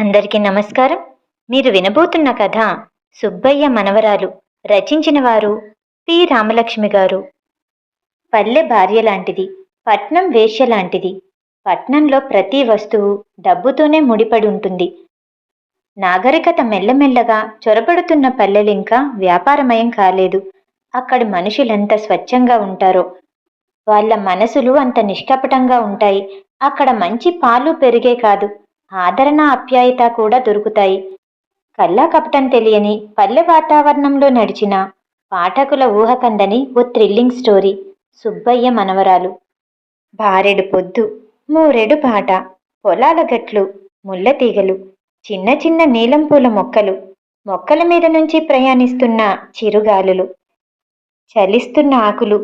అందరికీ నమస్కారం. మీరు వినబోతున్న కథ సుబ్బయ్య మనవరాలు రచించిన వారు పి. రామలక్ష్మి గారు. పల్లె భార్య లాంటిది పట్నం వేశ్య లాంటిది. పట్నంలో ప్రతి వస్తువు డబ్బుతోనే ముడిపడి ఉంటుంది. నాగరికత మెల్లమెల్లగా చొరబడుతున్న పల్లెలింకా వ్యాపారమయం కాలేదు. అక్కడి మనుషులెంత స్వచ్ఛంగా ఉంటారో. వాళ్ళ మనసులు అంత నిష్కపటంగా ఉంటాయి. అక్కడ మంచి పాలు పెరిగే కాదు. ఆదరణ ఆప్యాయత కూడా దొరుకుతాయి. కల్లా కపటం తెలియని పల్లె వాతావరణంలో నడిచిన పాఠకుల ఊహకందని ఓ థ్రిల్లింగ్ స్టోరీ. సుబ్బయ్య మనవరాలు. భారెడు పొద్దు మూరెడు పాట పొలాల గట్లు ముళ్ళ తీగలు చిన్న చిన్న నీలం పూల మొక్కలు మొక్కల మీద నుంచి ప్రయాణిస్తున్న చిరుగాలులు చలిస్తున్న ఆకులు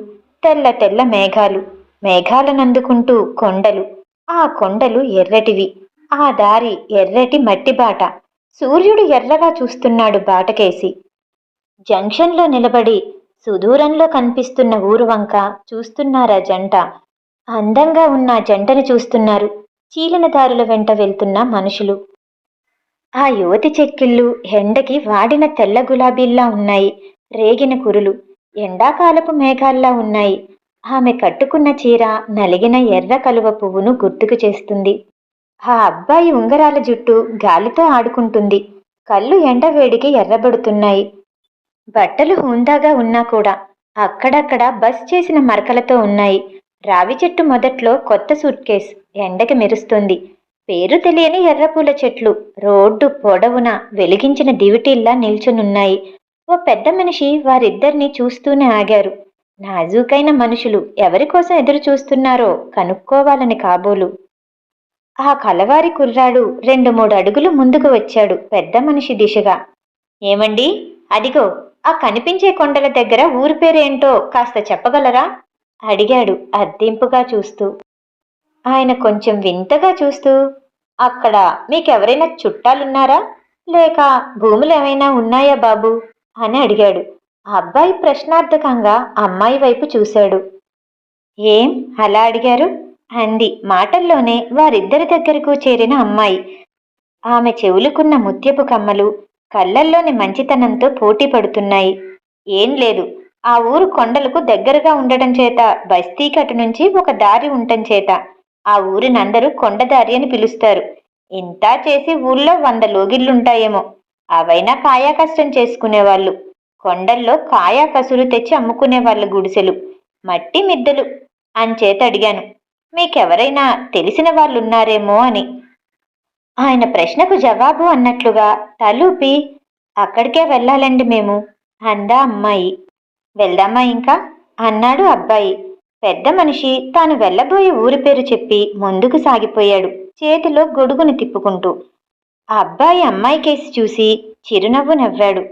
తెల్ల తెల్ల మేఘాలు మేఘాలనందుకుంటూ కొండలు. ఆ కొండలు ఎర్రటివి. ఆ దారి ఎర్రటి మట్టి బాట. సూర్యుడు ఎర్రగా చూస్తున్నాడు బాటకేసి. జంక్షన్లో నిలబడి సుదూరంలో కనిపిస్తున్న ఊరు వంక చూస్తున్నారా జంట. అందంగా ఉన్న జంటను చూస్తున్నారు. చీలనదారుల వెంట వెళ్తున్న మనుషులు. ఆ యువతి చెక్కిళ్ళు ఎండకి వాడిన తెల్ల గులాబీల్లా ఉన్నాయి. రేగిన కురులు. ఎండాకాలపు మేఘాల్లా ఉన్నాయి. ఆమె కట్టుకున్న చీర నలిగిన ఎర్ర కలువ పువ్వును గుర్తుకు చేస్తుంది. ఆ అబ్బాయి ఉంగరాల జుట్టు గాలితో ఆడుకుంటుంది. కళ్ళు ఎండవేడికి ఎర్రబడుతున్నాయి. బట్టలు హుందాగా ఉన్నా కూడా అక్కడక్కడ బస్ చేసిన మరకలతో ఉన్నాయి. రావి చెట్టు మొదట్లో కొత్త సూట్ కేస్ ఎండకి మెరుస్తుంది. పేరు తెలియని ఎర్రపూల చెట్లు రోడ్డు పొడవున వెలిగించిన దివిటీల్లా నిల్చునున్నాయి. ఓ పెద్ద మనిషి వారిద్దరిని చూస్తూనే ఆగారు. నాజూకైన మనుషులు ఎవరి కోసం ఎదురు చూస్తున్నారో కనుక్కోవాలని కాబోలు. ఆ కలవారి కుర్రాడు రెండు మూడు అడుగులు ముందుకు వచ్చాడు పెద్ద మనిషి దిశగా. ఏమండి? అదిగో ఆ కనిపించే కొండల దగ్గర ఊరి పేరేంటో కాస్త చెప్పగలరా? అడిగాడు అద్దింపుగా చూస్తూ. ఆయన కొంచెం వింతగా చూస్తూ అక్కడ మీకెవరైనా చుట్టాలున్నారా? లేక భూములు ఏమైనా ఉన్నాయా బాబు? అని అడిగాడు. అబ్బాయి ప్రశ్నార్థకంగా అమ్మాయి వైపు చూశాడు. ఏం? అలా అడిగారు? అంది మాటల్లోనే వారిద్దరి దగ్గరకు చేరిన అమ్మాయి. ఆమె చెవులుకున్న ముత్యపు కమ్మలు కళ్ళల్లోని మంచితనంతో పోటీ పడుతున్నాయి. ఏం లేదు ఆ ఊరు కొండలకు దగ్గరగా ఉండటం చేత బస్తీకటు నుంచి ఒక దారి ఉండటం చేత. ఆ ఊరినందరూ కొండదారి అని పిలుస్తారు. ఇంత చేసి ఊళ్ళో వంద లోగిళ్ళుంటాయేమో. అవైనా కాయా కష్టం చేసుకునేవాళ్ళు. కొండల్లో కాయా కసురు తెచ్చి అమ్ముకునేవాళ్ళ గుడిసెలు. మట్టి మిద్దెలు అంచేత అడిగాను. మీకెవరైనా తెలిసిన వాళ్ళున్నారేమో అని. ఆయన ప్రశ్నకు జవాబు అన్నట్లుగా తలూపి అక్కడికే వెళ్ళాలండి మేము. అందా అమ్మాయి. వెళ్దామా ఇంకా? అన్నాడు అబ్బాయి. పెద్ద మనిషి తాను వెళ్ళబోయే ఊరి పేరు చెప్పి ముందుకు సాగిపోయాడు చేతిలో గొడుగును తిప్పుకుంటూ. ఆ అబ్బాయి అమ్మాయి కేసి చూసి చిరునవ్వు నవ్వాడు.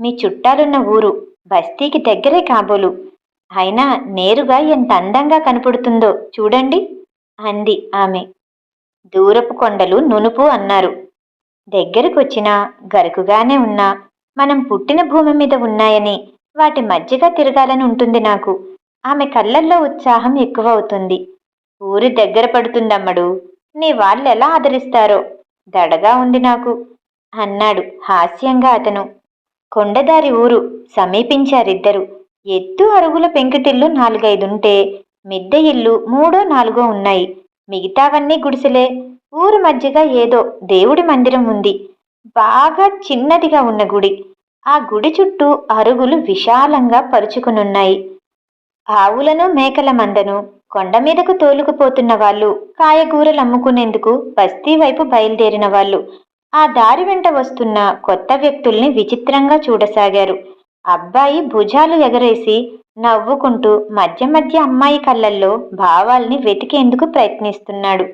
మీ చుట్టాలున్న ఊరు బస్తీకి దగ్గరే కాబోలు. అయినా నేరుగా ఎంత అందంగా కనపడుతుందో చూడండి అంది ఆమె. దూరపు కొండలు నునుపు అన్నారు. దగ్గరకొచ్చినా గరుకుగానే ఉన్నా మనం పుట్టిన భూమి మీద ఉన్నాయని వాటి మధ్యగా తిరగాలని ఉంటుంది నాకు. ఆమె కళ్ళల్లో ఉత్సాహం ఎక్కువ అవుతుంది ఊరి దగ్గర పడుతుందమ్మడు నీ వాళ్ళు ఎలా ఆదరిస్తారో? దడగా ఉంది నాకు అన్నాడు హాస్యంగా అతను. కొండదారి ఊరు సమీపించారిద్దరు. ఎత్తు అరుగుల పెంకుటిల్లు నాలుగైదుంటే మిద్దె ఇల్లు మూడో నాలుగో ఉన్నాయి. మిగతావన్నీ గుడిసెలే. ఊరు మధ్యగా ఏదో దేవుడి మందిరం ఉంది. బాగా చిన్నదిగా ఉన్న గుడి. ఆ గుడి చుట్టూ అరుగులు విశాలంగా పరుచుకునున్నాయి. ఆవులను మేకల మందను కొండ మీదకు తోలుకుపోతున్న వాళ్ళు కాయగూరలు అమ్ముకునేందుకు బస్తీ వైపు బయలుదేరిన వాళ్ళు ఆ దారి వెంట వస్తున్న కొత్త వ్యక్తుల్ని విచిత్రంగా చూడసాగారు. అబ్బాయి భుజాలు ఎగరేసి నవ్వుకుంటూ మధ్య మధ్య అమ్మాయి కళ్ళల్లో భావాల్ని వెతికేందుకు ప్రయత్నిస్తున్నాడు.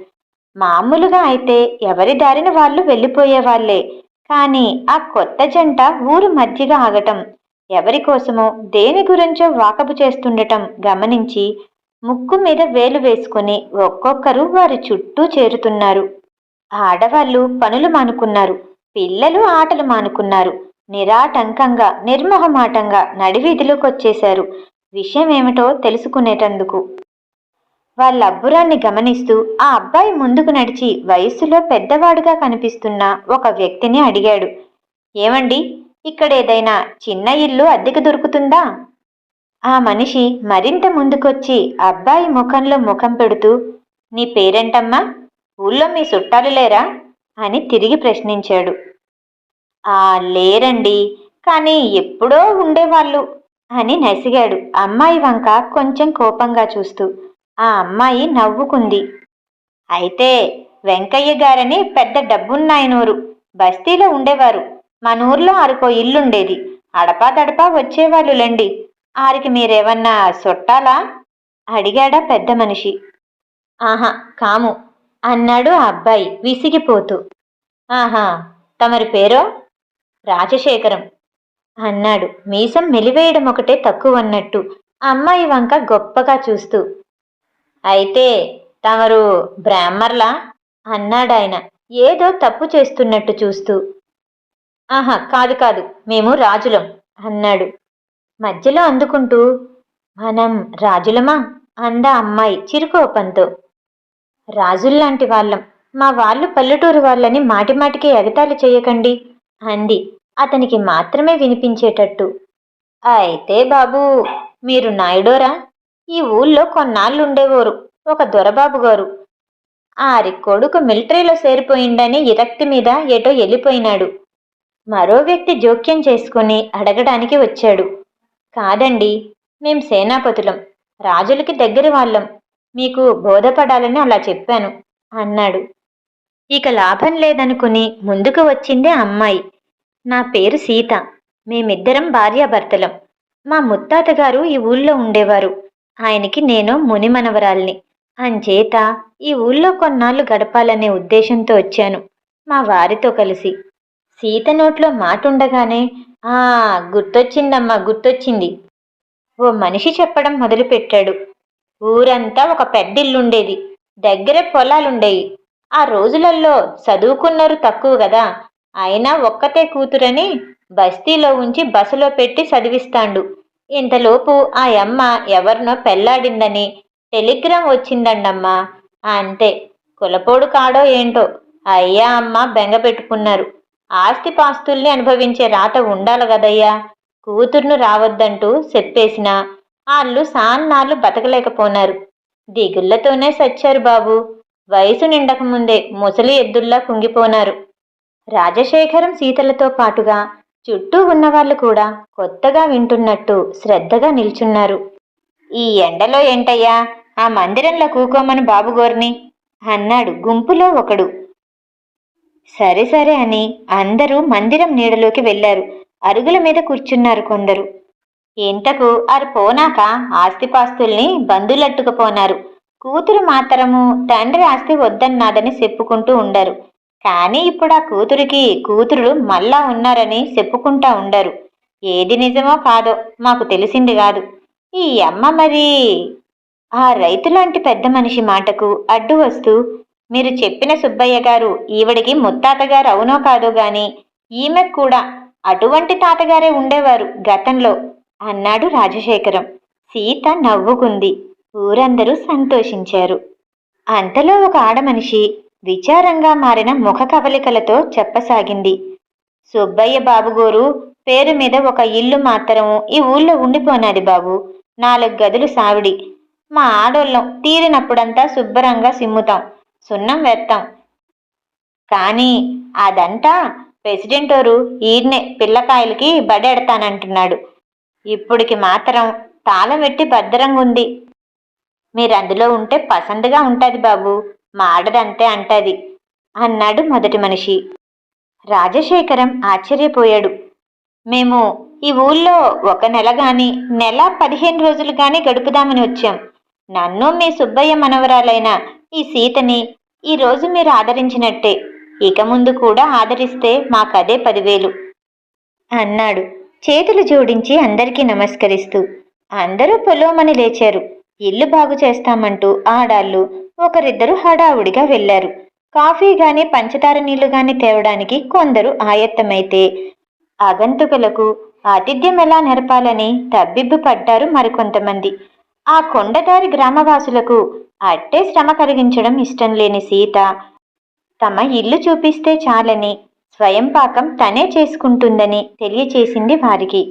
మామూలుగా అయితే ఎవరి దారిన వాళ్ళు వెళ్ళిపోయేవాళ్ళే కానీ ఆ కొత్త జంట ఊరు మధ్యగా ఆగటం ఎవరి కోసమో దేని గురించో వాకపు చేస్తుండటం గమనించి ముక్కు మీద వేలు వేసుకుని ఒక్కొక్కరు వారి చుట్టూ చేరుతున్నారు. ఆడవాళ్ళు పనులు మానుకున్నారు పిల్లలు ఆటలు మానుకున్నారు. నిరాటంకంగా నిర్మహమాటంగా నడివీధిలోకి వచ్చేశారు విషయం ఏమిటో తెలుసుకునేటందుకు. వాళ్ళ అబ్బురాన్ని గమనిస్తూ ఆ అబ్బాయి ముందుకు నడిచి వయస్సులో పెద్దవాడుగా కనిపిస్తున్న ఒక వ్యక్తిని అడిగాడు. ఏమండి ఇక్కడ ఏదైనా చిన్న ఇల్లు అద్దెకు దొరుకుతుందా? ఆ మనిషి మరింత ముందుకొచ్చి అబ్బాయి ముఖంలో ముఖం పెడుతూ నీ పేరేంటమ్మా? ఊళ్ళో మీ చుట్టాలు లేరా? అని తిరిగి ప్రశ్నించాడు. లేరండి. కానీ ఎప్పుడో ఉండేవాళ్ళు అని నసిగాడు. అమ్మాయి వంక కొంచెం కోపంగా చూస్తూ ఆ అమ్మాయి నవ్వుకుంది. అయితే వెంకయ్య గారని పెద్ద డబ్బున్నాయనూరు. బస్తీలో ఉండేవారు. మన ఊర్లో ఆరుకో ఇల్లుండేది. అడపా దడపా వచ్చేవాళ్ళు లేండి ఆరికి మీరేమన్నా సొట్టాలా? అడిగాడా పెద్ద మనిషి. ఆహా కాము అన్నాడు ఆ అబ్బాయి విసిగిపోతూ. ఆహా తమరి పేరో? రాజశేఖరం. అన్నాడు. మీసం మెలివేయడం ఒకటే తక్కువ అన్నట్టు అమ్మాయి వంక గొప్పగా చూస్తూ. అయితే తమరు బ్రాహ్మర్లా? అన్నాడాయన. ఏదో తప్పు చేస్తున్నట్టు చూస్తూ. ఆహా కాదు కాదు మేము రాజులం అన్నాడు. మధ్యలో అందుకుంటూ మనం రాజులమా? అందా అమ్మాయి చిరుకోపంతో రాజుల్లాంటి వాళ్ళం. మా వాళ్ళు పల్లెటూరు వాళ్ళని మాటిమాటికి ఎగతాళి చేయకండి. అంది. అతనికి మాత్రమే వినిపించేటట్టు. అయితే బాబు మీరు నాయుడోరా? ఈ ఊళ్ళో కొన్నాళ్ళుండేవారు ఒక దొరబాబు గారు ఆరి కొడుకు మిలిటరీలో చేరిపోయిండని విరక్తి మీద ఎటో వెళ్ళిపోయినాడు. మరో వ్యక్తి జోక్యం చేసుకుని అడగడానికి వచ్చాడు. కాదండి మేం సేనాపతులం రాజులకి దగ్గర వాళ్ళం. మీకు బోధపడాలని అలా చెప్పాను అన్నాడు. ఇక లాభం లేదనుకుని ముందుకు వచ్చిందే అమ్మాయి. నా పేరు సీత. మేమిద్దరం భార్యాభర్తలం. మా ముత్తాత గారు ఈ ఊళ్ళో ఉండేవారు. ఆయనకి నేను మునిమనవరాల్ని అంచేత ఈ ఊళ్ళో కొన్నాళ్ళు గడపాలనే ఉద్దేశంతో వచ్చాను. మా వారితో కలిసి. సీత నోట్లో మాట ఉండగానే ఆ గుర్తొచ్చిందమ్మా గుర్తొచ్చింది. ఓ మనిషి చెప్పడం మొదలుపెట్టాడు. ఊరంతా ఒక పెద్దిల్లుండేది. దగ్గరే పొలాలుండేవి ఆ రోజులల్లో చదువుకున్నారు తక్కువ కదా అయినా ఒక్కతే కూతురని బస్తీలో ఉంచి బసలో పెట్టి చదివిస్తాండు. ఇంతలోపు ఆ అమ్మ ఎవరినో పెళ్ళాడిందని టెలిగ్రామ్ వచ్చిందండమ్మా. అంతే. కులపోడు కాడో ఏంటో. అయ్యా అమ్మ బెంగ పెట్టుకున్నారు. ఆస్తిపాస్తుల్ని అనుభవించే రాత ఉండాలి కదయ్యా. కూతుర్ను రావద్దంటూ చెప్పేసినా వాళ్ళు సాన్నాళ్ళు బతకలేకపోనారు దిగుళ్ళతోనే సచ్చారు బాబు. వయసు నిండకముందే ముసలి ఎద్దుల్లా కుంగిపోనారు రాజశేఖరం సీతలతో పాటుగా చుట్టూ ఉన్నవాళ్ళు కూడా కొత్తగా వింటున్నట్టు శ్రద్ధగా నిల్చున్నారు. ఈ ఎండలో ఏంటయ్యా? ఆ మందిరంలో కూకోమని బాబుగోర్ని అన్నాడు గుంపులో ఒకడు. సరే సరే అని అందరూ మందిరం నీడలోకి వెళ్ళారు అరుగుల మీద కూర్చున్నారు కొందరు. ఇంతకు ఆరు పోనాక ఆస్తిపాస్తుల్ని బంధులట్టుకుపోనారు కూతురు మాత్రము తండ్రి ఆస్తి వద్దన్నాదని చెప్పుకుంటూ ఉండరు. కానీ ఇప్పుడు ఆ కూతురికి కూతురు మళ్ళా ఉన్నారని చెప్పుకుంటా ఉండరు. ఏది నిజమో కాదో మాకు తెలిసింది కాదు. ఈ అమ్మ మరి ఆ రైతులాంటి పెద్ద మనిషి మాటకు అడ్డు వస్తూ మీరు చెప్పిన సుబ్బయ్య గారు ఈవిడికి ముత్తాతగారు అవునో కాదో గాని ఈమె కూడా అటువంటి తాతగారే ఉండేవారు గతంలో అన్నాడు రాజశేఖరం. సీత నవ్వుకుంది. ఊరందరూ సంతోషించారు. అంతలో ఒక ఆడమనిషి విచారంగా మారిన ముఖ కవలికలతో చెప్పసాగింది. సుబ్బయ్య బాబుగోరు పేరు మీద ఒక ఇల్లు మాత్రం ఈ ఊళ్ళో ఉండిపోనాది బాబు. నాలుగు గదులు సావిడి. మా ఆడోళ్ళం తీరినప్పుడంతా శుభ్రంగా సిమ్ముతాం సున్నం వేస్తాం కానీ అదంతా ప్రెసిడెంటోరు ఈడ్నే పిల్లకాయలకి బడెడతానంటున్నాడు. ఇప్పుడికి మాత్రం తాళం పెట్టి భద్రంగా ఉంది మీరు అందులో ఉంటే పసందుగా ఉంటుంది బాబు. మా ఆడదంతే అంటది అన్నాడు మొదటి మనిషి. రాజశేఖరం ఆశ్చర్యపోయాడు. మేము ఈ ఊళ్ళో ఒక నెల గాని నెల పదిహేను రోజులు గాని గడుపుదామని వచ్చాం. నన్ను మీ సుబ్బయ్య మనవరాలైన ఈ సీతని ఈ రోజు మీరు ఆదరించినట్టే ఇక ముందు కూడా ఆదరిస్తే మాకదే పదివేలు అన్నాడు. చేతులు జోడించి అందరికీ నమస్కరిస్తూ. అందరూ పొలోమని లేచారు. ఇల్లు బాగు చేస్తామంటూ ఆడాళ్ళు ఒకరిద్దరు హడావుడిగా వెళ్ళారు కాఫీ గాని పంచదార నీళ్ళు గాని తేవడానికి కొందరు ఆయత్తమైతే ఆగంతుకులకు ఆతిథ్యం ఎలా నెరపాలని తబ్బిబ్బు పడ్డారు మరికొంతమంది. ఆ కొండదారి గ్రామవాసులకు అట్టే శ్రమ కలిగించడం ఇష్టం లేని సీత తమ ఇల్లు చూపిస్తే చాలని స్వయం పాకం తనే చేసుకుంటుందని తెలియచేసింది వారికి.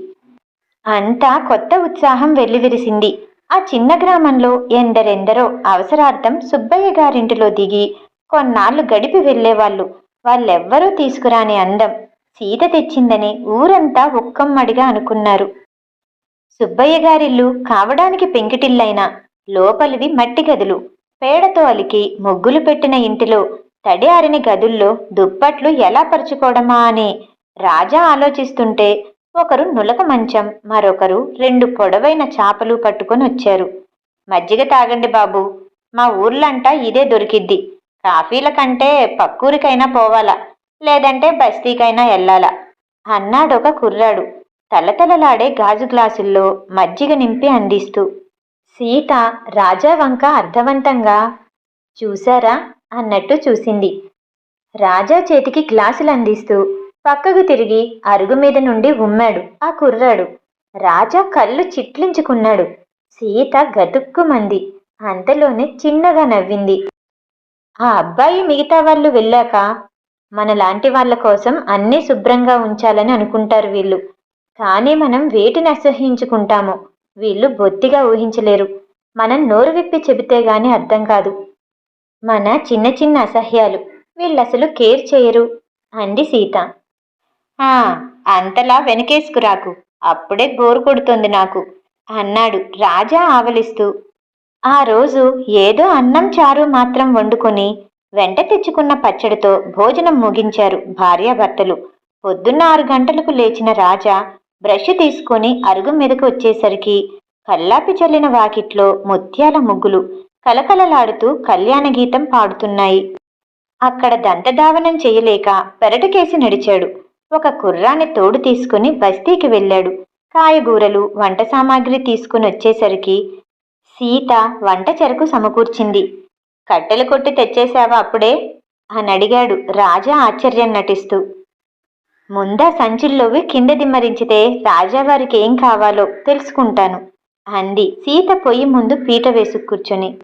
అంతా కొత్త ఉత్సాహం వెల్లివిరిసింది. ఆ చిన్న గ్రామంలో ఎందరెందరో అవసరార్థం సుబ్బయ్య గారింటిలో దిగి కొన్నాళ్ళు గడిపి వెళ్ళేవాళ్ళు. వాళ్ళెవ్వరూ తీసుకురాని అందం సీత తెచ్చిందని ఊరంతా ఒక్కమ్మడిగా అనుకున్నారు. సుబ్బయ్య గారిల్లు కావడానికి పెంకిటిల్లైనా లోపలివి మట్టి గదులు. పేడతో అలికి ముగ్గులు పెట్టిన ఇంటిలో తడి ఆరిన గదుల్లో దుప్పట్లు ఎలా పరుచుకోవడమా అని రాజా ఆలోచిస్తుంటే ఒకరు నులక మంచం మరొకరు రెండు పొడవైన చాపలు పట్టుకొని వచ్చారు. మజ్జిగ తాగండి బాబు మా ఊర్లంటా ఇదే దొరికిద్ది. కాఫీల కంటే పక్కూరికైనా పోవాలా లేదంటే బస్తీకైనా వెళ్ళాలా అన్నాడొక కుర్రాడు. తలతలలాడే గాజు గ్లాసుల్లో మజ్జిగ నింపి అందిస్తూ సీత రాజా వంక అర్థవంతంగా చూశారా? అన్నట్టు చూసింది. రాజా చేతికి గ్లాసులు అందిస్తూ పక్కకు తిరిగి అరుగు మీద నుండి ఉమ్మాడు. ఆ కుర్రాడు. రాజా కళ్ళు చిట్లించుకున్నాడు. సీత గతుక్కుమంది. అంతలోనే చిన్నగా నవ్వింది. ఆ అబ్బాయి మిగతా వాళ్ళు వెళ్ళాక మనలాంటి వాళ్ళ కోసం అన్నీ శుభ్రంగా ఉంచాలని అనుకుంటారు వీళ్ళు. కానీ మనం వేటిని అసహ్యించుకుంటామో వీళ్ళు బొత్తిగా ఊహించలేరు. మనం నోరు విప్పి చెబితే గాని అర్థం కాదు. మన చిన్న చిన్న అసహ్యాలు వీళ్ళసలు కేర్ చేయరు. అంది సీత. అంతలా వెనకేసుకురాకు అప్పుడే బోరు కొడుతుంది నాకు. అన్నాడు రాజా ఆవలిస్తూ. ఆ రోజు ఏదో అన్నం చారు మాత్రం వండుకొని వెంట తెచ్చుకున్న పచ్చడితో భోజనం ముగించారు భార్యాభర్తలు. పొద్దున్న ఆరు గంటలకు లేచిన రాజా బ్రష్ తీసుకొని అరుగు మీదకు వచ్చేసరికి కల్లాపి చల్లిన వాకిట్లో ముత్యాల ముగ్గులు కలకలలాడుతూ కళ్యాణ గీతం పాడుతున్నాయి. అక్కడ దంతధావనం చేయలేక పెరటికేసి నడిచాడు. ఒక కుర్రాన్ని తోడు తీసుకుని బస్తీకి వెళ్ళాడు. కాయగూరలు వంట సామాగ్రి తీసుకుని వచ్చేసరికి సీత వంట చెరకు సమకూర్చింది. కట్టెలు కొట్టి తెచ్చేశావా అప్పుడే? అని అడిగాడు రాజా ఆశ్చర్యం నటిస్తూ. ముందా సంచుల్లోవి కింద దిమ్మరించితే రాజావారికి ఏం కావాలో తెలుసుకుంటాను అంది సీత పొయ్యి ముందు పీట వేసు కూర్చొని.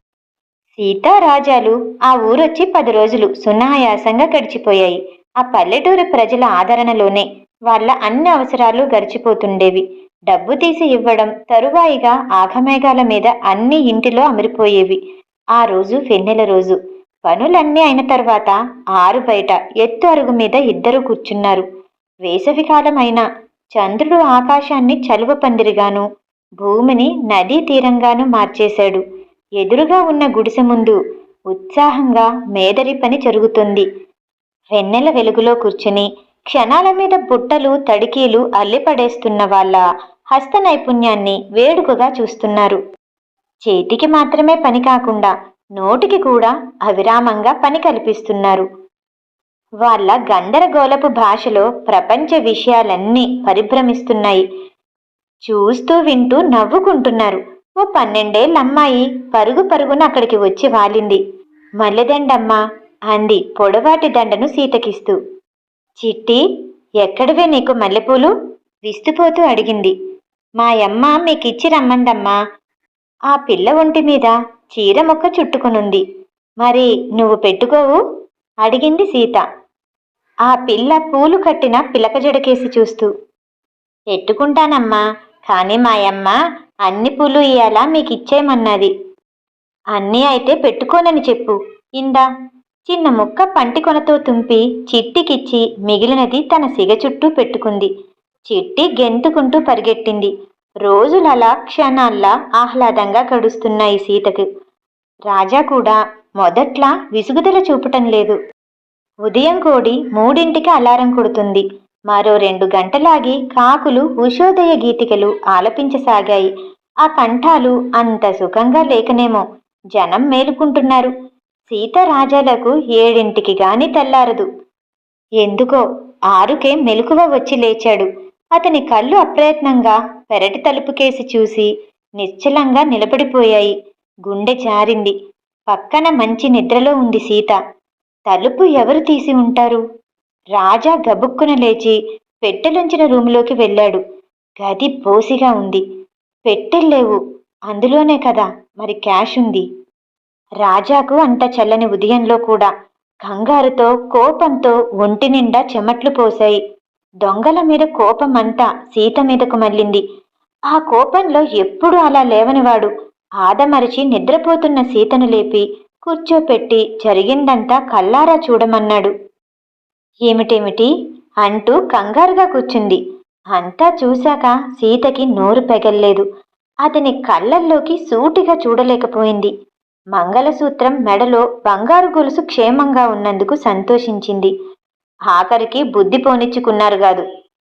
సీతారాజాలు ఆ ఊరొచ్చి పది రోజులు సునాయాసంగా గడిచిపోయాయి. ఆ పల్లెటూరు ప్రజల ఆదరణలోనే వాళ్ళ అన్ని అవసరాలు గడిచిపోతుండేవి. డబ్బు తీసి ఇవ్వడం తరువాయిగా ఆఘమేఘాల మీద అన్ని ఇంటిలో అమరిపోయేవి. ఆ రోజు వెన్నెల రోజు. పనులన్నీ అయిన తర్వాత ఆరు బయట ఎత్తు అరుగు మీద ఇద్దరు కూర్చున్నారు. వేసవికాలం అయినా చంద్రుడు ఆకాశాన్ని చలువ పందిరిగాను భూమిని నదీ తీరంగాను మార్చేశాడు. ఎదురుగా ఉన్న గుడిసె ముందు ఉత్సాహంగా మేదరి పని జరుగుతుంది. వెన్నెల వెలుగులో కూర్చుని క్షణాల మీద బుట్టలు తడికీలు అల్లిపడేస్తున్న వాళ్ళ హస్త నైపుణ్యాన్ని వేడుకగా చూస్తున్నారు. చేతికి మాత్రమే పని కాకుండా నోటికి కూడా అవిరామంగా పని కల్పిస్తున్నారు. వాళ్ళ గందరగోళపు భాషలో ప్రపంచ విషయాలన్నీ పరిభ్రమిస్తున్నాయి. చూస్తూ వింటూ నవ్వుకుంటున్నారు. ఓ పన్నెండేళ్ళ అమ్మాయి పరుగు పరుగున అక్కడికి వచ్చి వాలింది. మల్లెదండమ్మా అంది పొడవాటి దండను సీతకిస్తూ. చిట్టి ఎక్కడవే నీకు మల్లెపూలు? విస్తుపోతూ అడిగింది. మా యమ్మ మీకిచ్చి రమ్మందమ్మా. ఆ పిల్ల ఒంటి మీద చీర మొక్క చుట్టుకునుంది. మరి నువ్వు పెట్టుకోవు? అడిగింది సీత. ఆ పిల్ల పూలు కట్టిన పిలక జడకేసి చూస్తూ. పెట్టుకుంటానమ్మా కానీ మాయమ్మ అన్ని పూలు ఇయ్యాలా మీకు ఇచ్చేయమన్నది అన్నీ అయితే పెట్టుకోనని చెప్పు. ఇందా? చిన్న ముక్క పంటి కొనతో తుంపి చిట్టికిచ్చి మిగిలినది తన సిగ చుట్టూ పెట్టుకుంది. చిట్టి గెంతుకుంటూ పరిగెట్టింది. రోజులలా క్షణాల్లా ఆహ్లాదంగా గడుస్తున్నాయి సీతకు. రాజా కూడా మొదట్లా విసుగుదల చూపటం లేదు. ఉదయం కోడి మూడింటికి అలారం కొడుతుంది. మరో రెండు గంటలాగి కాకులు ఉషోదయ గీతికలు ఆలపించసాగాయి. ఆ కంఠాలు అంత సుఖంగా లేకనేమో జనం మేలుకుంటున్నారు. సీత రాజాలకు ఏడింటికి గాని తెల్లారదు. ఎందుకో ఆరుకే మెలకువ వచ్చి లేచాడు. అతని కళ్ళు అప్రయత్నంగా పెరటి తలుపుకేసి చూసి నిశ్చలంగా నిలబడిపోయాయి. గుండె జారింది. పక్కన మంచి నిద్రలో ఉంది సీత. తలుపు ఎవరు తీసి ఉంటారు? రాజా గబుక్కున లేచి పెట్టెలుంచిన రూములోకి వెళ్ళాడు. గది బోసిగా ఉంది. పెట్టెల్లేవు. అందులోనే కదా మరి క్యాష్ ఉంది. రాజాకు అంత చల్లని ఉదయంలో కూడా కంగారుతో కోపంతో ఒంటి నిండా చెమట్లు పోశాయి. దొంగల మీద కోపం అంతా సీత మీదకు మళ్ళింది. ఆ కోపంలో ఎప్పుడు అలా లేవనివాడు. ఆదమరిచి నిద్రపోతున్న సీతను లేపి కూర్చోపెట్టి జరిగిందంతా కల్లారా చూడమన్నాడు. ఏమిటేమిటి? అంటూ కంగారుగా కూర్చుంది. అంతా చూశాక సీతకి నోరు పెగల్లేదు. అతని కళ్ళల్లోకి సూటిగా చూడలేకపోయింది. మంగళసూత్రం మెడలో బంగారు గొలుసు క్షేమంగా ఉన్నందుకు సంతోషించింది. ఆఖరికి బుద్ధి పోనిచ్చుకున్నారు గాదు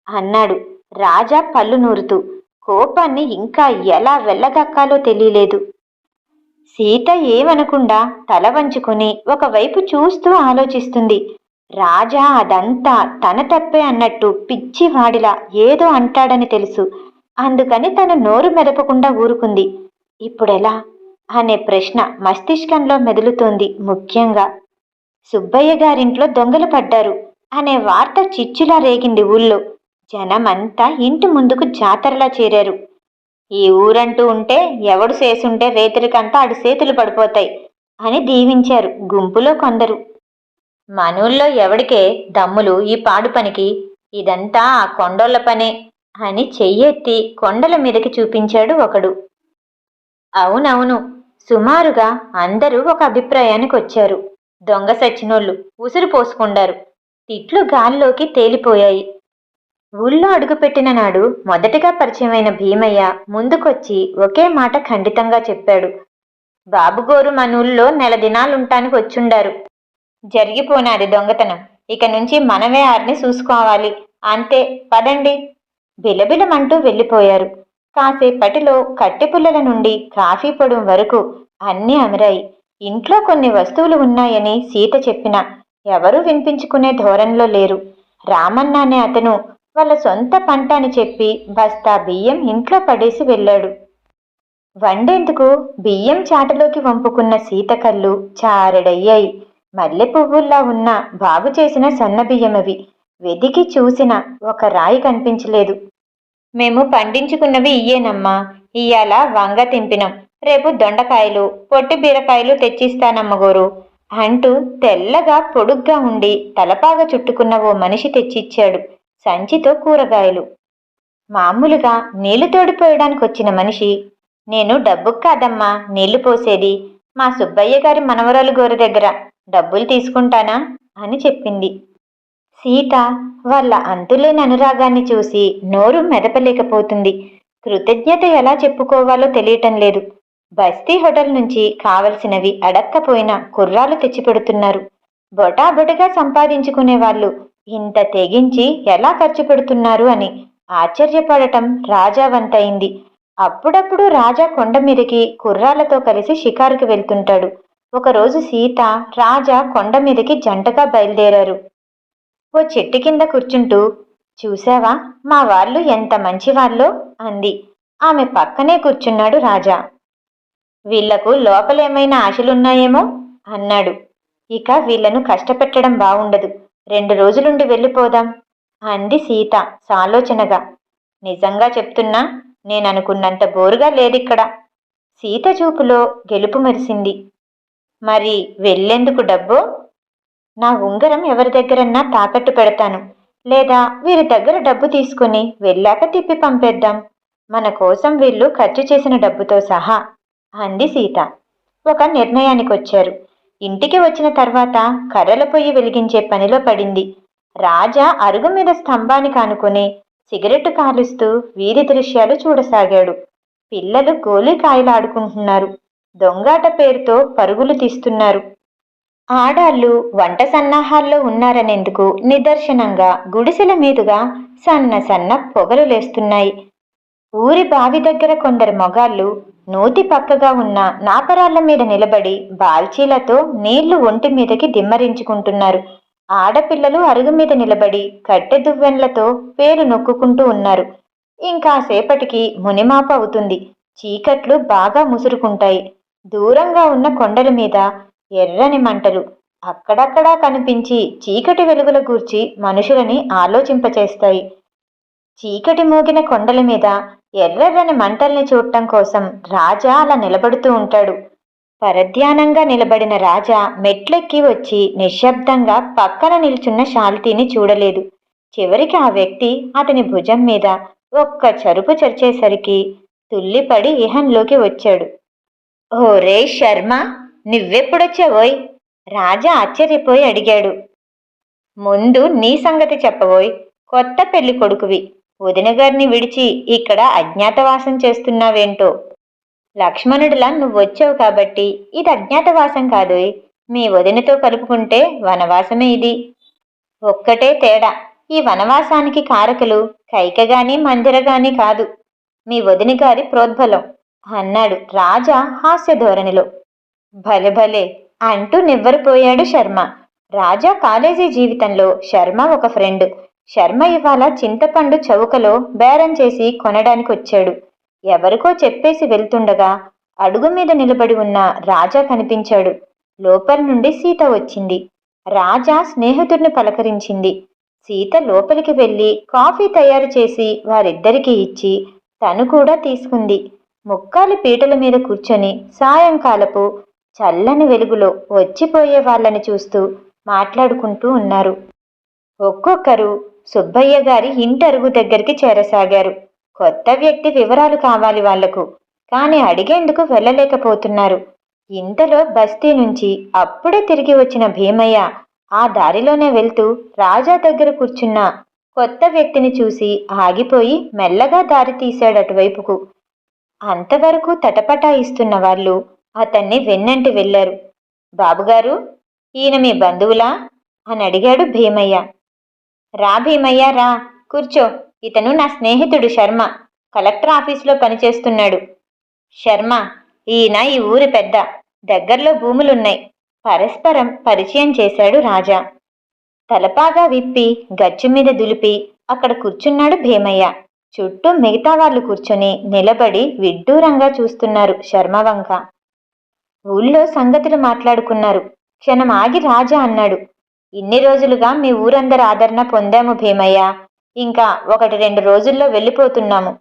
అన్నాడు రాజా పళ్ళు నూరుతూ. కోపాన్ని ఇంకా ఎలా వెళ్ళగక్కాలో తెలియలేదు. సీత ఏమనకుండా తల వంచుకుని ఒకవైపు చూస్తూ ఆలోచిస్తుంది. రాజా అదంతా తన తప్పే అన్నట్టు పిచ్చివాడిలా ఏదో అంటాడని తెలుసు. అందుకని తన నోరు మెదపకుండా ఊరుకుంది. ఇప్పుడెలా? అనే ప్రశ్న మస్తిష్కంలో మెదులుతోంది ముఖ్యంగా. సుబ్బయ్య గారింట్లో దొంగలు పడ్డారు అనే వార్త చిచ్చులా రేగింది ఊళ్ళో. జనమంతా ఇంటి ముందుకు జాతరలా చేరారు. ఈ ఊరంటూ ఉంటే ఎవడు చేసుంటే రైతులకంతా అడు చేతులు పడిపోతాయి అని దీవించారు గుంపులో కొందరు. మనూల్లో ఎవడికే దమ్ములు ఈ పాడు పనికి ఇదంతా ఆ కొండోళ్ళ పనే అని చెయ్యెత్తి కొండల మీదకి చూపించాడు ఒకడు. అవునవును. సుమారుగా అందరూ ఒక అభిప్రాయానికి వచ్చారు. దొంగ సచ్చినోళ్ళు ఉసురు పోసుకుండారు. తిట్లు గాల్లోకి తేలిపోయాయి. ఊళ్ళో అడుగుపెట్టిన నాడు మొదటిగా పరిచయమైన భీమయ్య ముందుకొచ్చి ఒకే మాట ఖండితంగా చెప్పాడు. బాబుగోరు మన ఊళ్ళో నెల దినాలుంటానికి వచ్చుండారు. జరిగిపోనాది దొంగతనం. ఇక నుంచి మనమే ఆరిని చూసుకోవాలి. అంతే. పదండి. బిలబిలమంటూ వెళ్ళిపోయారు. కాసేపటిలో కట్టెపుల్లల నుండి కాఫీ పొడం వరకు అన్నీ అమరాయి. ఇంట్లో కొన్ని వస్తువులు ఉన్నాయని సీత చెప్పిన ఎవరూ వినిపించుకునే ధోరణిలో లేరు. రామన్న అనే అతను వాళ్ళ సొంత పంట అని చెప్పి బస్తా బియ్యం ఇంట్లో పడేసి వెళ్ళాడు. వండేందుకు బియ్యం చాటలోకి వంపుకున్న సీత కళ్ళు చారెడయ్యాయి. మల్లె పువ్వుల్లా ఉన్న బాగు చేసిన సన్న బియ్యం అవి వెదికి చూసిన ఒక రాయి కనిపించలేదు. మేము పండించుకున్నవి ఇయ్యేనమ్మా. ఇయ్యాల వంగ తింపినం. రేపు దొండకాయలు పొట్టి బీరకాయలు తెచ్చిస్తానమ్మగోరు అంటూ తెల్లగా పొడుగ్గా ఉండి తలపాగా చుట్టుకున్న ఓ మనిషి తెచ్చిచ్చాడు సంచితో కూరగాయలు. మామూలుగా నీళ్ళు తోడిపోయడానికి వచ్చిన మనిషి నేను డబ్బుకు కాదమ్మా నీళ్ళు పోసేది. మా సుబ్బయ్య గారి మనవరాలు గోరు దగ్గర డబ్బులు తీసుకుంటానా? అని చెప్పింది. సీత వాళ్ళ అంతులేని అనురాగాన్ని చూసి నోరు మెదపలేకపోతుంది. కృతజ్ఞత ఎలా చెప్పుకోవాలో తెలియటం లేదు. బస్తీ హోటల్ నుంచి కావలసినవి అడక్కపోయిన కుర్రాలు తెచ్చిపెడుతున్నారు. బొటాబొటగా సంపాదించుకునే వాళ్ళు ఇంత తెగించి ఎలా ఖర్చు పెడుతున్నారు అని ఆశ్చర్యపడటం రాజావంతయింది. అప్పుడప్పుడు రాజా కొండ మీదకి కుర్రాలతో కలిసి షికారుకి వెళ్తుంటాడు. ఒకరోజు సీత రాజా కొండ మీదకి జంటగా బయలుదేరారు. ఓ చెట్టు కింద కూర్చుంటూ చూసావా మా వాళ్ళు ఎంత మంచివాళ్ళో అంది. ఆమె పక్కనే కూర్చున్నాడు రాజా. వీళ్ళకు లోపలేమైనా ఆశలున్నాయేమో అన్నాడు. ఇక వీళ్ళను కష్టపెట్టడం బావుండదు. రెండు రోజులుండి వెళ్ళిపోదాం అంది సీత సాలోచనగా. నిజంగా చెప్తున్నా నేననుకున్నంత బోరుగా లేదిక్కడ సీత చూపులో గెలుపు మెరిసింది. మరి వెళ్ళేందుకు డబ్బో? నా ఉంగరం ఎవరి దగ్గరన్నా తాకట్టు పెడతాను. లేదా వీరి దగ్గర డబ్బు తీసుకుని వెళ్ళాక తిప్పి పంపేద్దాం. మన కోసం వీళ్ళు ఖర్చు చేసిన డబ్బుతో సహా అంది సీత. ఒక నిర్ణయానికి వచ్చారు ఇంటికి వచ్చిన తర్వాత కర్రల పొయ్యి వెలిగించే పనిలో పడింది. రాజా అరుగు మీద స్తంభానికి ఆనుకుని సిగరెట్టు కాలుస్తూ వీధి దృశ్యాలు చూడసాగాడు. పిల్లలు గోళీకాయలు ఆడుకుంటున్నారు దొంగాట పేరుతో పరుగులు తీస్తున్నారు. ఆడాళ్ళు వంట సన్నాహాల్లో ఉన్నారనేందుకు నిదర్శనంగా గుడిసెల మీదుగా సన్న సన్న పొగలు లేస్తున్నాయి. ఊరి బావి దగ్గర కొందరు మొగాళ్ళు నూతి పక్కగా ఉన్న నాపరాళ్ళ మీద నిలబడి బాల్చీలతో నీళ్ళు ఒంటి మీదకి దిమ్మరించుకుంటున్నారు. ఆడపిల్లలు అరుగు మీద నిలబడి కట్టె దువ్వెన్లతో పేరు నొక్కుకుంటూ ఉన్నారు. ఇంకాసేపటికి మునిమాప అవుతుంది. చీకట్లు బాగా ముసురుకుంటాయి. దూరంగా ఉన్న కొండల మీద ఎర్రని మంటలు అక్కడక్కడా కనిపించి చీకటి వెలుగుల గూర్చి మనుషులని ఆలోచింపచేస్తాయి. చీకటి మోగిన కొండల మీద ఎర్రెర్రని మంటల్ని చూడటం కోసం రాజా అలా నిలబడుతూ ఉంటాడు. పరధ్యానంగా నిలబడిన రాజా మెట్లెక్కి వచ్చి నిశ్శబ్దంగా పక్కన నిల్చున్న శాల్తీని చూడలేదు. చివరికి ఆ వ్యక్తి అతని భుజం మీద ఒక్క చరుపు చరిచేసరికి తుల్లిపడి ఇహంలోకి వచ్చాడు. ఓరే శర్మ! నువ్వెప్పుడొచ్చావోయ్? రాజా ఆశ్చర్యపోయి అడిగాడు. ముందు నీ సంగతి చెప్పబోయ్. కొత్త పెళ్ళి కొడుకువి. వదినగారిని విడిచి ఇక్కడ అజ్ఞాతవాసం చేస్తున్నావేంటో. లక్ష్మణుడిలా నువ్వొచ్చావు కాబట్టి ఇది అజ్ఞాతవాసం కాదోయ్. మీ వదినతో కలుపుకుంటే వనవాసమే ఇది. ఒక్కటే తేడా. ఈ వనవాసానికి కారకులు కైకగాని మందిరగాని కాదు. మీ వదిన గారి ప్రోద్బలం. అన్నాడు రాజా హాస్య ధోరణిలో భలే భలే అంటూ నివ్వరిపోయాడు శర్మ. రాజా కాలేజీ జీవితంలో శర్మ ఒక ఫ్రెండ్. శర్మ ఇవాళ చింతపండు చౌకలో బేరం చేసి కొనడానికి వచ్చాడు. ఎవరికో చెప్పేసి వెళ్తుండగా అడుగు మీద నిలబడి ఉన్న రాజా కనిపించాడు. లోపల నుండి సీత వచ్చింది. రాజా స్నేహితుడిని పలకరించింది. సీత లోపలికి వెళ్ళి కాఫీ తయారు చేసి వారిద్దరికీ ఇచ్చి తను కూడా తీసుకుంది. ముక్కాలి పీటల మీద కూర్చొని సాయంకాలపు చల్లని వెలుగులో వచ్చిపోయే వాళ్ళని చూస్తూ మాట్లాడుకుంటూ ఉన్నారు. ఒక్కొక్కరు సుబ్బయ్య గారి ఇంటి అరుగు దగ్గరికి చేరసాగారు. కొత్త వ్యక్తి వివరాలు కావాలి వాళ్ళకు కానీ అడిగేందుకు వెళ్ళలేకపోతున్నారు. ఇంతలో బస్తీ నుంచి అప్పుడే తిరిగి వచ్చిన భీమయ్య ఆ దారిలోనే వెళ్తూ రాజా దగ్గర కూర్చున్న కొత్త వ్యక్తిని చూసి ఆగిపోయి మెల్లగా దారి తీశాడు అటువైపుకు. అంతవరకు తటపటాయిస్తున్న వాళ్ళు అతన్ని వెన్నంటి వెళ్ళారు. బాబుగారు ఈయన మీ బంధువులా అని అడిగాడు భీమయ్య. రా భీమయ్య రా. కూర్చో. ఇతను నా స్నేహితుడు శర్మ. కలెక్టర్ ఆఫీసులో పనిచేస్తున్నాడు. శర్మ ఈయన ఈ ఊరి పెద్ద. దగ్గరలో భూములున్నాయి. పరస్పరం పరిచయం చేశాడు రాజా. తలపాగా విప్పి గచ్చు మీద దులిపి అక్కడ కూర్చున్నాడు భీమయ్య. చుట్టూ మిగతా వాళ్ళు కూర్చొని నిలబడి విడ్డూరంగా చూస్తున్నారు శర్మ వంక. ఊళ్ళో సంగతులు మాట్లాడుకున్నారు. క్షణం ఆగి రాజా అన్నాడు. ఇన్ని రోజులుగా మీ ఊరందరి ఆదరణ పొందాము భీమయ్య. ఇంకా ఒకటి రెండు రోజుల్లో వెళ్ళిపోతున్నాము.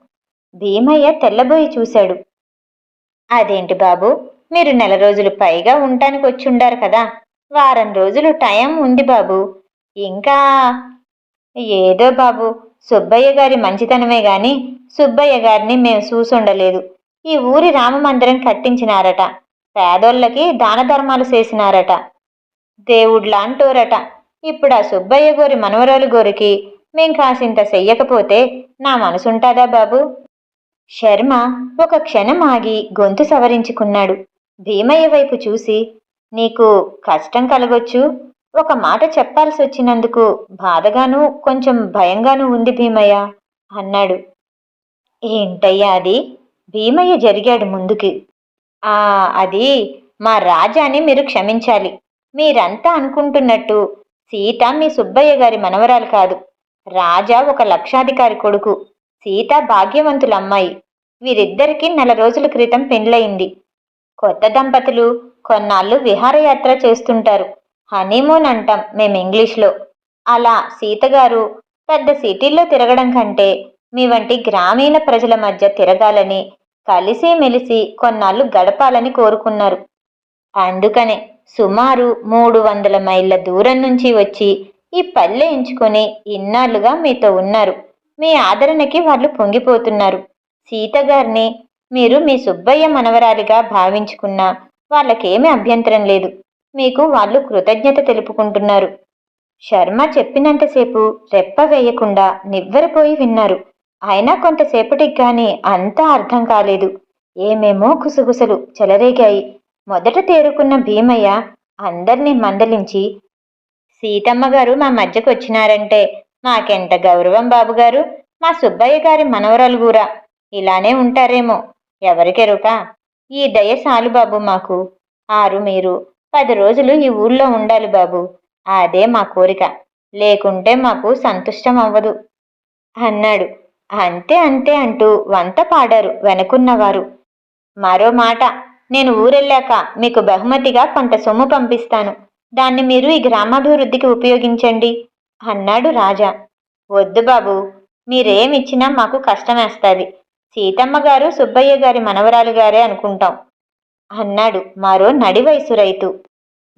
భీమయ్య తెల్లబోయి చూశాడు. అదేంటి బాబు? మీరు నెల రోజులు పైగా ఉండటానికి వచ్చి ఉండారు కదా. వారం రోజులు టైం ఉంది బాబు. ఇంకా ఏదో బాబు. సుబ్బయ్య గారి మంచితనమే గాని సుబ్బయ్య గారిని మేము చూసుండలేదు. ఈ ఊరి రామ మందిరం కట్టించినారట. పేదోళ్ళకి దాన ధర్మాలు చేసినారట. దేవుడ్లాంటోరట. ఇప్పుడు ఆ సుబ్బయ్య గోరి మనవరాలు గోరికి మేం కాసింత చెయ్యకపోతే నా మనసుంటాదా బాబు? శర్మ ఒక క్షణం ఆగి గొంతు సవరించుకున్నాడు. భీమయ్య వైపు చూసి నీకు కష్టం కలగొచ్చు. ఒక మాట చెప్పాల్సి వచ్చినందుకు బాధగాను కొంచెం భయంగాను ఉంది భీమయ్య అన్నాడు. ఏంటయ్యా అది? భీమయ్య జరిగాడు ముందుకి. ఆ అది మా రాజాని మీరు క్షమించాలి. మీరంతా అనుకుంటున్నట్టు సీత మీ సుబ్బయ్య గారి మనవరాలు కాదు. రాజా ఒక లక్షాధికారి కొడుకు. సీత భాగ్యవంతుల అమ్మాయి. వీరిద్దరికీ నెల రోజుల క్రితం పెండ్లయింది కొత్త దంపతులు కొన్నాళ్ళు విహారయాత్ర చేస్తుంటారు. హనీమూన్ అంటాం మేము ఇంగ్లీష్లో. అలా సీతగారు పెద్ద సిటీల్లో తిరగడం కంటే మీ వంటి గ్రామీణ ప్రజల మధ్య తిరగాలని కలిసి మెలిసి కొన్నాళ్ళు గడపాలని కోరుకున్నారు. అందుకనే సుమారు మూడు వందల మైళ్ళ దూరం నుంచి వచ్చి ఈ పల్లె ఎంచుకొని ఇన్నాళ్ళుగా మీతో ఉన్నారు. మీ ఆదరణకి వాళ్ళు పొంగిపోతున్నారు. సీత గారిని మీరు మీ సుబ్బయ్య మనవరాలిగా భావించుకున్నా వాళ్ళకేమీ అభ్యంతరం లేదు. మీకు వాళ్ళు కృతజ్ఞత తెలుపుకుంటున్నారు. శర్మ చెప్పినంతసేపు రెప్ప వేయకుండా నివ్వెరపోయి విన్నారు. అయినా కొంతసేపటికి గాని అంతా అర్థం కాలేదు. ఏమేమో కుసగుసలు చెలరేగాయి. మొదట తేరుకున్న భీమయ్య అందర్నీ మందలించి సీతమ్మ గారు మా మధ్యకు వచ్చినారంటే మాకెంత గౌరవం బాబుగారు? మా సుబ్బయ్య గారి మనవరాలు గూరా ఇలానే ఉంటారేమో. ఎవరికెరుక ఈ దయ సాలు బాబు మాకు. ఆరు మీరు పది రోజులు ఈ ఊళ్ళో ఉండాలి బాబు. అదే మా కోరిక. లేకుంటే మాకు సంతుష్టం అవ్వదు. అన్నాడు. అంతే అంతే అంటూ వంత పాడారు వెనకున్నవారు. మరో మాట నేను ఊరెళ్ళాక మీకు బహుమతిగా కొంత సొమ్ము పంపిస్తాను. దాన్ని మీరు ఈ గ్రామాభివృద్ధికి ఉపయోగించండి అన్నాడు రాజా. వద్దు బాబు మీరేమిచ్చినా మాకు కష్టమేస్తుంది. సీతమ్మ గారు సుబ్బయ్య గారి మనవరాలు గారే అనుకుంటాం అన్నాడు మరో నడి వయసు రైతు.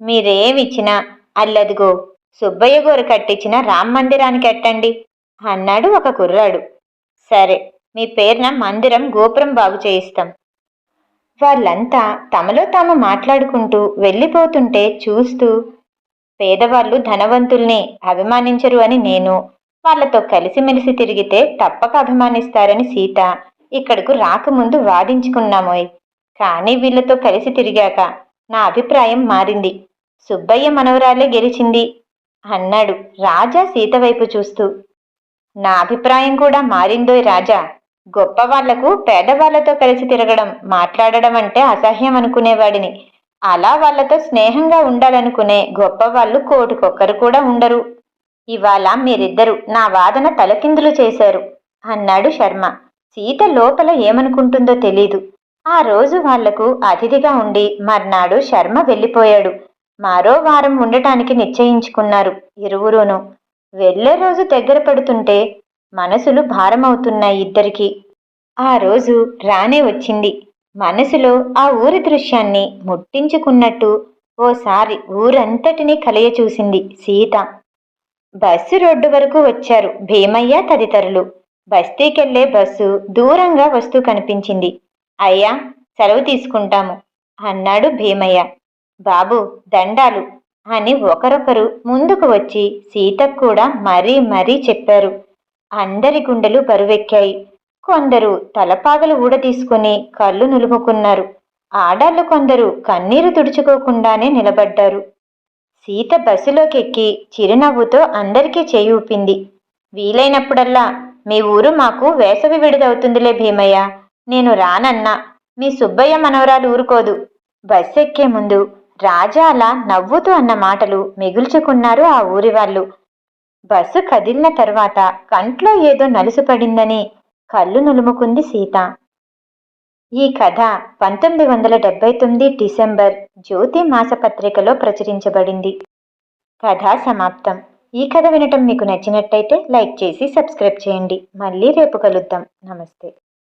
మీరేమిచ్చినా అల్లదిగో సుబ్బయ్య గోరు కట్టించిన రామ్ మందిరానికి ఎట్టండి అన్నాడు ఒక కుర్రాడు. సరే మీ పేరున మందిరం గోపురం బాగు చేయిస్తాం. వాళ్ళంతా తమలో తాము మాట్లాడుకుంటూ వెళ్ళిపోతుంటే చూస్తూ పేదవాళ్ళు ధనవంతుల్ని అభిమానించరు అని నేను వాళ్ళతో కలిసిమెలిసి తిరిగితే తప్పక అభిమానిస్తారని సీత ఇక్కడకు రాకముందు వాదించుకున్నామోయ్. కానీ వీళ్ళతో కలిసి తిరిగాక నా అభిప్రాయం మారింది. సుబ్బయ్య మనవరాలే గెలిచింది అన్నాడు రాజా సీత వైపు చూస్తూ. నా అభిప్రాయం కూడా మారిందోయ్ రాజా. గొప్పవాళ్ళకు పేదవాళ్ళతో కలిసి తిరగడం మాట్లాడడం అంటే అసహ్యం అనుకునేవాడిని. అలా వాళ్ళతో స్నేహంగా ఉండాలనుకునే గొప్పవాళ్ళు కోటికొక్కరు కూడా ఉండరు. ఇవాళ మీరిద్దరు నా వాదన తలకిందులు చేశారు అన్నాడు శర్మ. సీత లోపల ఏమనుకుంటుందో తెలీదు. ఆ రోజు వాళ్ళకు అతిథిగా ఉండి మర్నాడు శర్మ వెళ్ళిపోయాడు. మరో వారం ఉండటానికి నిశ్చయించుకున్నారు ఇరువురును. వెళ్ళే రోజు దగ్గర పడుతుంటే మనసులు భారమవుతున్నాయి ఇద్దరికి. ఆ రోజు రానే వచ్చింది. మనసులో ఆ ఊరి దృశ్యాన్ని ముట్టించుకున్నట్టు ఓసారి ఊరంతటినీ కలయ చూసింది సీత. బస్సు రోడ్డు వరకు వచ్చారు భీమయ్య తదితరులు. బస్తీకెళ్ళే బస్సు దూరంగా వస్తూ కనిపించింది. అయ్యా సెలవు తీసుకుంటాము అన్నాడు భీమయ్య. బాబు దండాలు అని ఒకరొకరు ముందుకు వచ్చి సీతకు కూడా మరీ మరీ చెప్పారు. అందరి గుండెలు బరువెక్కాయి. కొందరు తలపాగలు ఊడదీసుకుని కళ్ళు నులుముకున్నారు. ఆడాళ్ళు కొందరు కన్నీరు తుడుచుకోకుండానే నిలబడ్డారు. సీత బస్సులోకి ఎక్కి చిరునవ్వుతో అందరికీ చేయి ఊపింది. వీలైనప్పుడల్లా మీ ఊరు మాకు వేసవి విడుదవుతుందిలే భీమయ్య. నేను రానన్నా. మీ సుబ్బయ్య మనవరాలు ఊరుకోదు. బస్సు ఎక్కే ముందు రాజా అలా నవ్వుతూ అన్న మాటలు మిగుల్చుకున్నారు ఆ ఊరి వాళ్ళు. బస్సు కదిలిన తర్వాత కంట్లో ఏదో నలుసుపడిందని కళ్ళు నులుముకుంది సీత. ఈ కథ పంతొమ్మిది వందల డెబ్బై తొమ్మిది డిసెంబర్ జ్యోతి మాసపత్రికలో ప్రచురించబడింది. కథ సమాప్తం. ఈ కథ వినటం మీకు నచ్చినట్టయితే లైక్ చేసి సబ్స్క్రైబ్ చేయండి. మళ్ళీ రేపు కలుద్దాం. నమస్తే.